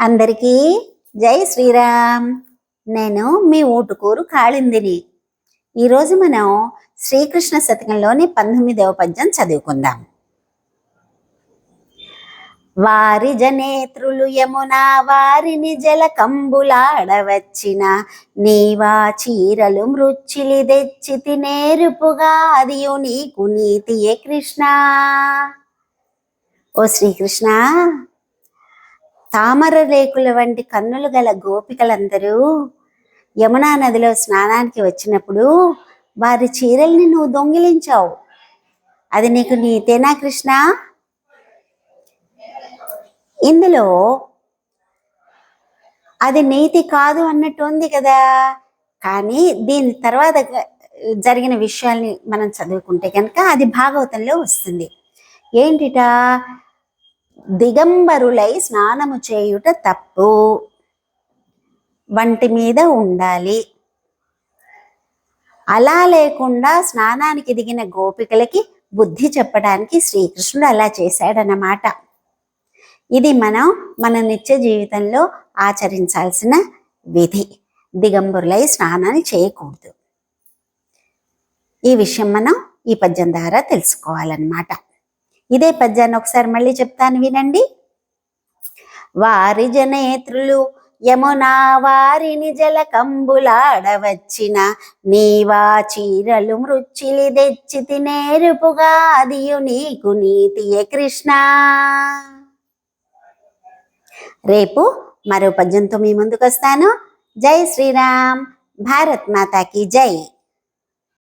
అందరికీ జై శ్రీరామ్. నేను మీ ఊటుకూరు కాళిందిని. ఈరోజు మనం శ్రీకృష్ణ శతకంలోని పంతొమ్మిదవ పద్యం చదువుకుందాం. వారి జనేత్రులు యమునా వారిని జల కంబులాడవచ్చిన నీవా చీరలు మృచ్చిలి తెచ్చి తినేరుపుగా అదియు నీకు నీతియే కృష్ణ. ఓ శ్రీకృష్ణ తామర రేకుల వంటి కన్నులు గల గోపికలందరూ యమునా నదిలో స్నానానికి వచ్చినప్పుడు వారి చీరల్ని నువ్వు దొంగిలించావు. అది నీకు నీతేనా కృష్ణ? ఇందులో అది నీతి కాదు అన్నట్టు ఉంది కదా. కానీ దీని తర్వాత జరిగిన విషయాల్ని మనం చదువుకుంటే కనుక అది భాగవతంలో వస్తుంది. ఏంటిట? దిగంబరులై స్నానము చేయుట తప్పు. వంటి మీద ఉండాలి. అలా లేకుండా స్నానానికి దిగిన గోపికలకి బుద్ధి చెప్పడానికి శ్రీకృష్ణుడు అలా చేశాడన్నమాట. ఇది మనం మన నిత్య జీవితంలో ఆచరించాల్సిన విధి. దిగంబరులై స్నానాన్ని చేయకూడదు. ఈ విషయం మనం ఈ పద్యం ద్వారా తెలుసుకోవాలన్నమాట. ఇదే పద్యాన్ని ఒకసారి మళ్ళీ చెప్తాను వినండి. వారి జనేత్రులు యమునా వారిని జల కంబులాడవచ్చిన నీవా చీరలు మృచ్చిలి తెచ్చి తినేరుపుగా అదియు నీకు నీతియే కృష్ణ. రేపు మరో పద్యంతో మీ ముందుకు వస్తాను జై శ్రీరామ్. భారత్ మాతాకి జై.